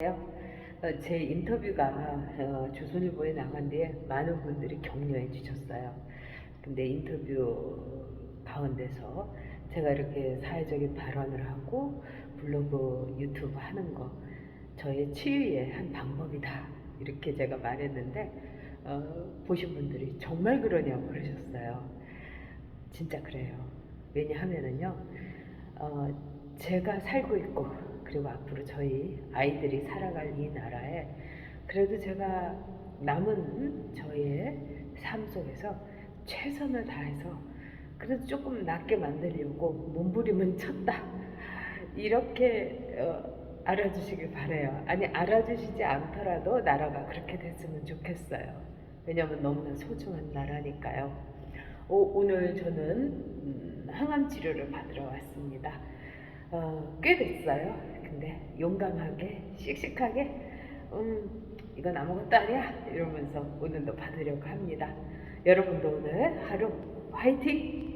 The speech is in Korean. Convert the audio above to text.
어, 제 인터뷰가 어, 조선일보에 나간 뒤에 많은 분들이 격려해 주셨어요. 근데 인터뷰 가운데서 제가 이렇게 사회적인 발언을 하고 블로그 유튜브 하는 거 저의 치유의 한 방법이다 이렇게 제가 말했는데 어, 보신 분들이 정말 그러냐고 그러셨어요. 진짜 그래요. 왜냐하면은요, 어, 제가 살고 있고, 그리고 앞으로 저희 아이들이 살아갈 이 나라에, 그래도 제가 남은 저의 삶 속에서 최선을 다해서, 그래도 조금 낫게 만들려고 몸부림은 쳤다. 이렇게 어, 알아주시길 바래요. 아니, 알아주시지 않더라도 나라가 그렇게 됐으면 좋겠어요. 왜냐하면 너무나 소중한 나라니까요. 오, 늘 저는 음, 항암 치료를 받으러 왔습니다. 어, 꽤 됐어요. 근데 용감하게, 씩씩하게, 음, 이건 아무것도 아니야. 이러면서 오늘도 받으려고 합니다. 여러분도 오늘 하루 화이팅!